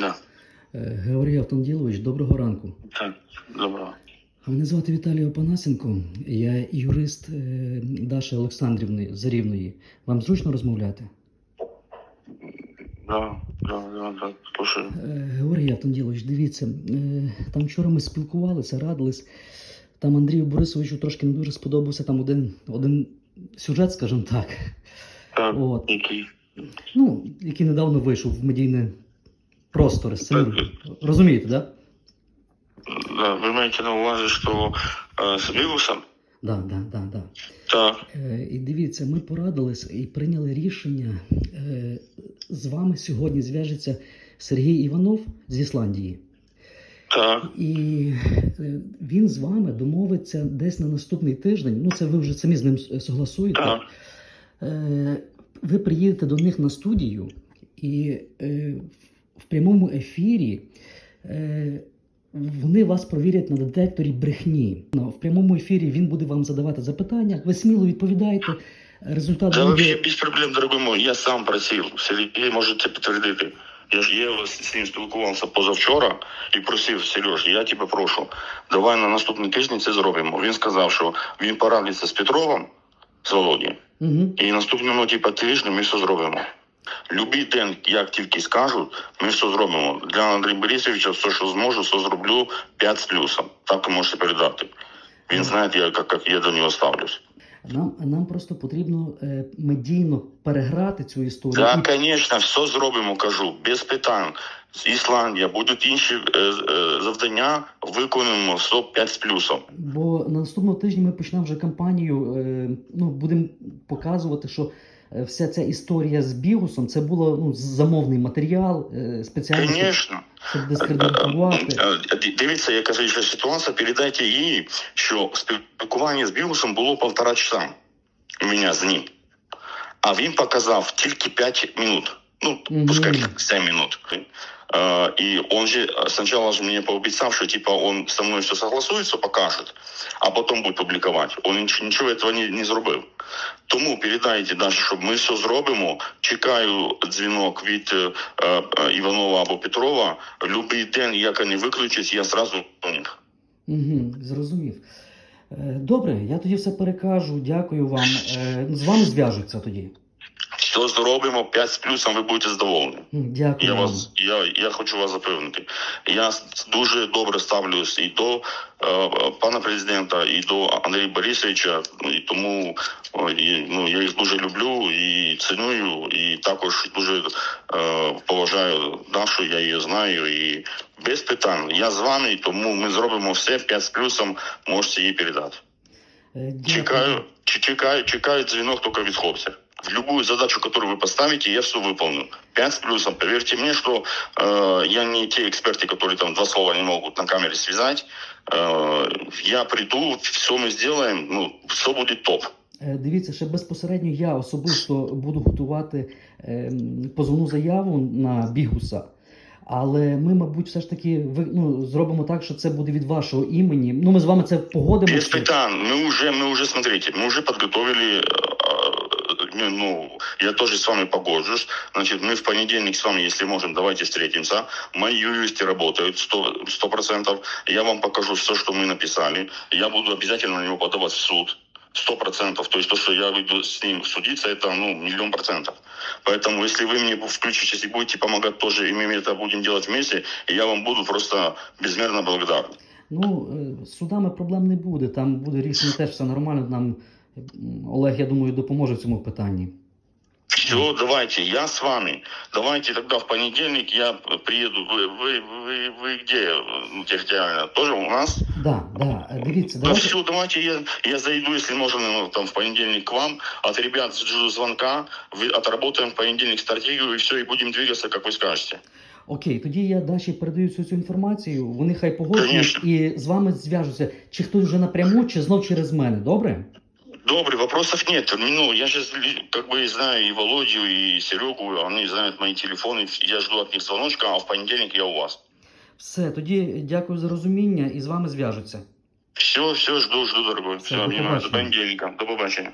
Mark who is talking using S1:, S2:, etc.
S1: Да.
S2: Е, Георгій Автанділович, доброго ранку.
S1: Так, доброго.
S2: Мене звати Віталій Опанасенко, я юрист е, Даші Олександрівни Зарівної. Вам зручно розмовляти?
S1: Да, да, да, да, слушаю.
S2: Е, Георгій Автанділович, дивіться, там вчора ми спілкувалися, радились. Там Андрію Борисовичу трошки не дуже сподобався там один, один сюжет, скажімо так.
S1: Так,
S2: От.
S1: який?
S2: Ну, який недавно вийшов в медійне простори. Самі розумієте, так? Да?
S1: Да, ви маєте на увазі, що е, з вірусом?
S2: Да, да, да, да.
S1: Так,
S2: Е, І дивіться, ми порадились і прийняли рішення. Е, З вами сьогодні зв'яжеться Сергій Іванов з Ісландії.
S1: так,
S2: І е, він з вами домовиться десь на наступний тиждень. Ну, це ви вже самі з ним согласуєте.
S1: так.
S2: Е, Ви приїдете до них на студію, і е, в прямому ефірі е, вони вас провірять на детекторі брехні. Ну, В прямому ефірі він буде вам задавати запитання. Ви сміло відповідаєте. Результат
S1: Да,
S2: буде
S1: без проблем, дорогой мой. Я сам просив. Сергій може це підтвердити. Я ж я з ним спілкувався позавчора і просив, Сереж, я тебе прошу, давай на наступний тиждень це зробимо. Він сказав, що він порадиться з Петровим, з Володією.
S2: угу.
S1: І наступного типу, тижня ми все зробимо. Любий день, як тільки скажуть, ми все зробимо. Для Андрія Борисовича все, що зможу, все зроблю 5 з плюсом. Так ви можете передати. Він знає, як, як я до нього ставлюсь.
S2: нам, нам просто потрібно е, медійно переграти цю історію.
S1: Так, звісно, все зробимо, кажу, без питань. З Ісландія будуть інші е, е, завдання, виконуємо все 5 з плюсом.
S2: Бо на наступного тижня ми почнемо вже кампанію. Е, ну, будемо показувати, що вся ця історія з бігусом це було ну, замовний матеріал, е, спеціально
S1: Звісно.
S2: щоб дискредитувати.
S1: Е, Дивіться, яка інша ситуація. Передайте їй, що спілкування з Бігусом було півтора часа у мене з ним. А він показав тільки 5 минут Ну,
S2: Мгм.
S1: пускай 7 минут. Э, И он же э, сначала же мне пообещал, что типа он со мной все согласуется, покажет, а потом будет публиковать. Он нич- нічого этого не, не зробив. Тому передайте Даші, щоб ми все зробимо. Чекаю дзвінок від е, е, Іванова або Петрова. Любий день, як вони виключать, я зразу до них.
S2: Угу, зрозумів. Е, Добре, я тоді все перекажу. Дякую вам. Е, З вами зв'яжуться тоді.
S1: Все зробимо, 5 з плюсом, ви будете задоволені.
S2: Дякую
S1: Я вас, я, я хочу вас запевнити. Я дуже добре ставлюсь і до е, пана президента, і до Андрія Борисовича. І тому і, ну, я їх дуже люблю і ціную, і також дуже е, поважаю Дашу, я її знаю. І без питань. Я з вами, тому ми зробимо все 5 з плюсом, можете їй передати.
S2: Е, дякую.
S1: Чекаю, чекаю, чекаю дзвінок тільки від хлопця В любую задачу, которую вы поставите, я все выполню. Пять с плюсом. Поверьте мне, что э, я не те эксперты, которые там два слова не могут на камере связать. Э, я приду, все мы сделаем, ну, все будет топ.
S2: Е, Дивіться, ще безпосередньо я особисто буду готувати ем, позовну заяву на бігуса. Але ми, мабуть, все ж таки ви, ну, зробимо так, що це буде від вашого імені. Ну, ми з вами це погодимо.
S1: Без питань. Мы уже, мы уже, смотрите, мы уже подготовили, э, ну, я тоже с вами погоджусь. Значит, мы в понедельник с вами, если можем, давайте встретимся. Мои юристы работают сто процентов. Я вам покажу все, что мы написали. Я буду обязательно на него подавать в суд. Сто процентов. То есть то, что я выйду с ним судиться, это ну, миллион процентов. Поэтому, если вы мне включитесь и будете помогать тоже, и мы это будем делать вместе, я вам буду просто безмерно благодарен.
S2: Ну, е, з судами проблем не буде. Там буде рішення теж все нормально. Нам м, Олег, я думаю, допоможе в цьому питанні.
S1: Все, давайте, я с вами. Давайте тогда в понедельник я приеду. Вы, вы, вы, вы где ну, территориально? Тоже у нас?
S2: Да, да. е, Дивіться,
S1: Ну
S2: давайте.
S1: все, давайте я, я зайду, если можно, ну, там в понедельник к вам. От ребят жду звонка. Вы отработаем в понедельник стратегию и все, и будем двигаться, как вы скажете.
S2: Окей, тоді я Даші передаю всю цю інформацію. Вони хай погоджують
S1: Конечно.
S2: і з вами зв'яжуться. Чи хтось вже напряму, чи знов через мене. Добре?
S1: Добрый, вопросов нет. Ну, я же как бы знаю и Володю, и Серегу, они знают мои телефоны. Я жду от них звоночка, а в понедельник я у вас.
S2: Все, тоді дякую за розуміння і з вами зв'яжуться.
S1: Все, все, жду, жду, дорогой.
S2: Всё,
S1: Все,
S2: до
S1: обнимаю. До
S2: побачення.
S1: понедельника. До побачення.